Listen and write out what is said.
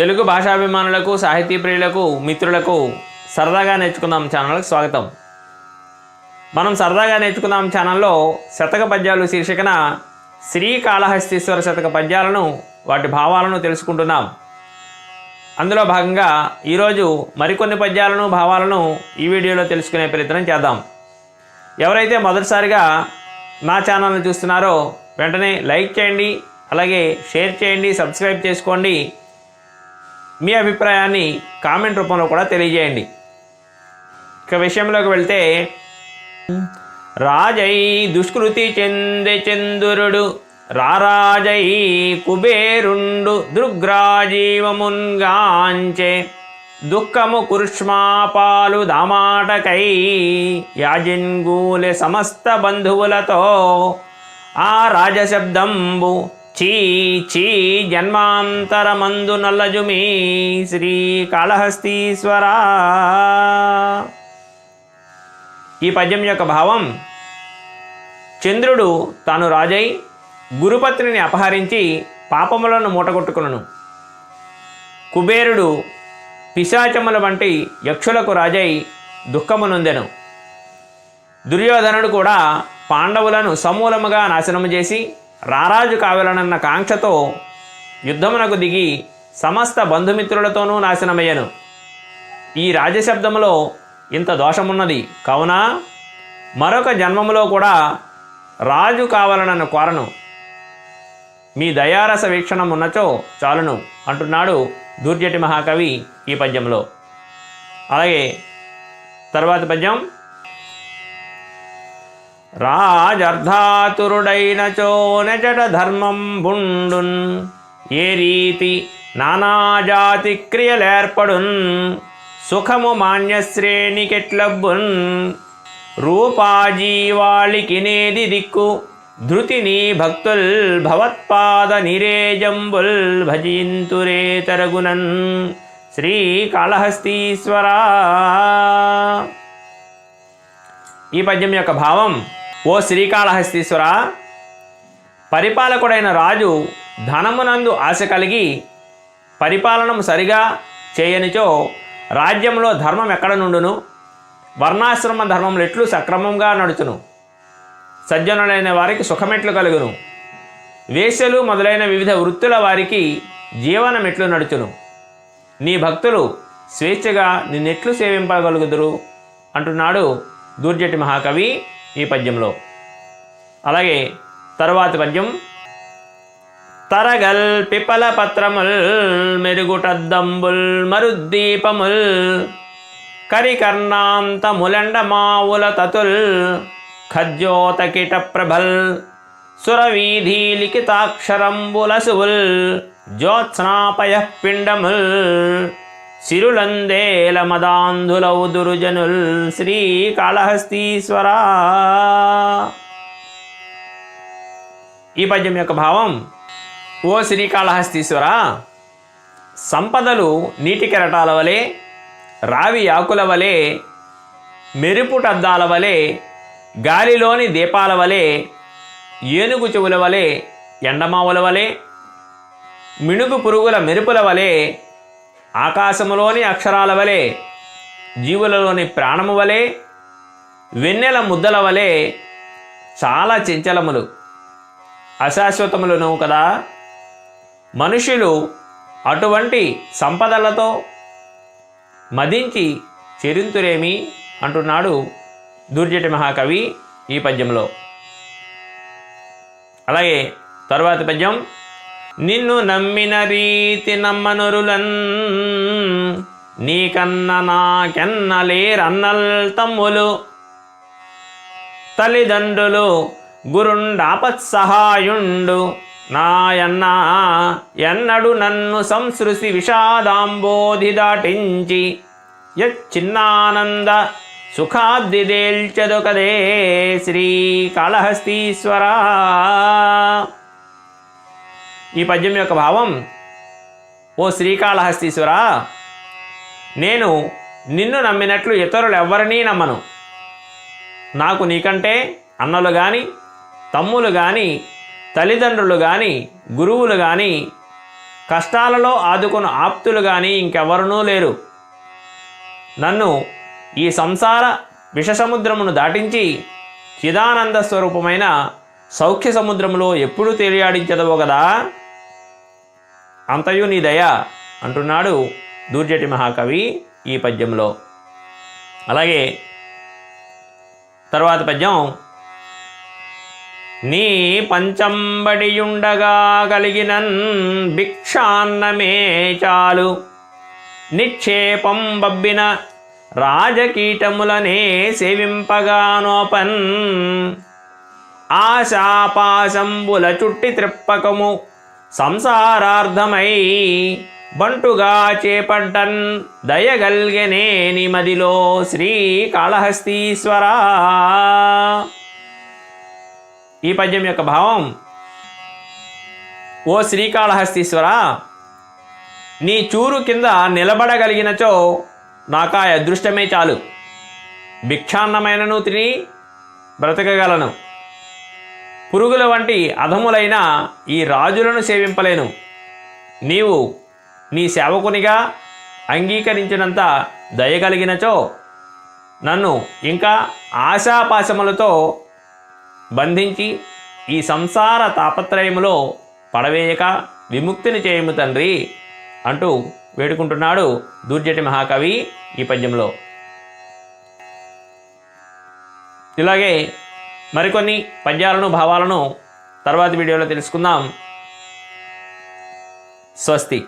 తెలుగు భాషాభిమానులకు సాహితీ ప్రియులకు మిత్రులకు సరదాగా నేర్చుకుందాం ఛానల్కి స్వాగతం. మనం సరదాగా నేర్చుకుందాం ఛానల్లో శతక పద్యాలు శీర్షికన శ్రీకాళహస్తీశ్వర శతక పద్యాలను వాటి భావాలను తెలుసుకుంటున్నాం. అందులో భాగంగా ఈరోజు మరికొన్ని పద్యాలను భావాలను ఈ వీడియోలో తెలుసుకునే ప్రయత్నం చేద్దాం. ఎవరైతే మొదటిసారిగా నా ఛానల్ని చూస్తున్నారో వెంటనే లైక్ చేయండి అలాగే షేర్ చేయండి సబ్స్క్రైబ్ చేసుకోండి. మీ అభిప్రాయాన్ని కామెంట్ రూపంలో కూడా తెలియజేయండి. ఇక విషయంలోకి వెళ్తే రాజై దుష్కృతి చెందె చందురుడు రారాజై కుబేరుండు దృగ్రాజీవమున్గాంచే దుఃఖము కురుష్మాపాలు దామాటకై యాజిన్గూలె సమస్త బంధువులతో ఆ రాజశబ్దంబు చీ చీ జన్మాంతరమందు నల్లజుమి శ్రీకాళహస్తీశ్వరా ఈ పద్యం యొక్క భావం చంద్రుడు తాను రాజై గురుపత్నిని అపహరించి పాపములను మూటగొట్టుకును కుబేరుడు పిశాచముల వంటి యక్షులకు రాజై దుఃఖమునుందెను. దుర్యోధనుడు కూడా పాండవులను సమూలముగా నాశనము చేసి రారాజు కావాలనన్న కాంక్షతో యుద్ధమునకు దిగి సమస్త బంధుమిత్రులతోనూ నాశనమయ్యను. ఈ రాజశబ్దములో ఇంత దోషమున్నది కావున? మరొక జన్మములో కూడా రాజు కావాలనన్న కోరను. మీ దయారస వీక్షణం ఉన్నచో చాలును అంటున్నాడు దూర్జటి మహాకవి ఈ పద్యంలో అలాగే తర్వాత పద్యం రాజర్ధాతురుడైనచో నెజట ధర్మం బుండున్ ఏ రీతి నానాజాతి క్రియలేర్పడున్. సుఖము మాన్యశ్రేణికెట్లబ్బున్ రూపాజీవాళికినేది దిక్కు. ధృతిని భక్తుల్ భవత్పాద నిరేజంబుల్ భజింతురే తరగునన్. శ్రీకాళహస్తీశ్వరా. ఈ పద్యం యొక్క భావం ఓ శ్రీకాళహస్తీశ్వర పరిపాలకుడైన రాజు ధనమునందు ఆశ కలిగి పరిపాలనము సరిగా చేయనిచో రాజ్యంలో ధర్మం ఎక్కడ నుండును? వర్ణాశ్రమ ధర్మములు ఎట్లు సక్రమంగా నడుచును? సజ్జనులైన వారికి సుఖమెట్లు కలుగును. వేశ్యలు మొదలైన వివిధ వృత్తుల వారికి జీవనం ఎట్లు నడుచును? నీ భక్తులు స్వేచ్ఛగా నిన్నెట్లు సేవింపగలుగుదురు? అంటున్నాడు దూర్జటి మహాకవి. ఈ పద్యంలో. అలాగే తరువాతి పద్యం. తరగల్ పిపల పత్రముల్ మెరుగుటద్దంబుల్ మరుద్దీపముల్ మావుల తతుల్ ఖజ్జోతకిట ప్రభల్ సురవీధి లిఖితాక్షరంబులసువుల్ జ్యోత్స్నాపయ పిండముల్ సిరులందేల మదాంధులౌ దురుజనుల్ శ్రీకాళహస్తీశ్వరా. ఈ పద్యం యొక్క భావం ఓ శ్రీకాళహస్తీశ్వర సంపదలు నీటి కెరటాల వలె రావి ఆకుల వలె మెరుపుటద్దాల వలె గాలిలోని దీపాల వలె ఏనుగు చెవుల వలె ఎండమావుల వలె మిణుగు పురుగుల మెరుపుల వలె ఆకాశములోని అక్షరాల వలె జీవులలోని ప్రాణము వలె వెన్నెల ముద్దల వలె చాలా చంచలములు. అశాశ్వతములను కదా? మనుషులు అటువంటి సంపదలతో మదించి చెరింతురేమి? అంటున్నాడు దుర్జటి మహాకవి ఈ పద్యంలో. అలాగే తరువాతి పద్యం నిన్ను నమ్మిన రీతి నమ్మనురులన్ నీకన్న నాకెన్న లేరన్నల్ తమ్ములు. తల్లిదండ్రులు గురుండాపత్సహాయుండు నాయన్న ఎన్నడు నన్ను సంసృసి విషాదాంబోధి దాటించి యచ్చిన్నానంద సుఖాబ్దిదేల్చదొకదే శ్రీకాళహస్తీశ్వరా ఈ పద్యం యొక్క భావం ఓ శ్రీకాళహస్తీశ్వరా నేను నిన్ను నమ్మినట్లు ఇతరులు ఎవరినీ నమ్మను. నాకు నీకంటే అన్నలు కానీ తమ్ములు కానీ తల్లిదండ్రులు కానీ గురువులు కానీ కష్టాలలో ఆదుకున్న ఆప్తులు కానీ ఇంకెవరనూ లేరు. నన్ను ఈ సంసార విషసముద్రమును దాటించి చిదానంద స్వరూపమైన సౌఖ్య సముద్రములో ఎప్పుడు తేలియాడించదవో కదా అంతయు నీ దయ అంటున్నాడు దూర్జటి మహాకవి ఈ పద్యంలో. అలాగే తర్వాత పద్యం నీ పంచంబడియుండగా కలిగినన్ భిక్షాన్నమే చాలు. నిక్షేపం బబ్బిన రాజకీటములనే సేవింపగానోపన్. ఆశాపాశంబుల చుట్టి త్రిప్పకము సంసారార్థమై బంటుగా చేపడ్డన్ దయగల్గెనే నిమదిలో శ్రీ కాళహస్తీశ్వర. ఈ పద్యం యొక్క భావం ఓ శ్రీకాళహస్తీశ్వర నీ చూరు కింద నిలబడగలిగినచో నాకా అదృష్టమే చాలు. భిక్షాన్నమైనను తిని బ్రతకగలను. పురుగుల వంటి అధములైన ఈ రాజులను సేవింపలేను. నీవు నీ సేవకునిగా అంగీకరించినంత దయగలిగినచో నన్ను ఇంకా ఆశాపాశములతో బంధించి ఈ సంసార తాపత్రయములో పడవేయక విముక్తిని చేయము తండ్రి అంటూ వేడుకుంటున్నాడు దూర్జటి మహాకవి ఈ పద్యంలో ఇలాగే మరికొన్ని పద్యాలను భావాలను తర్వాతి వీడియోలో తెలుసుకుందాం. స్వస్తి.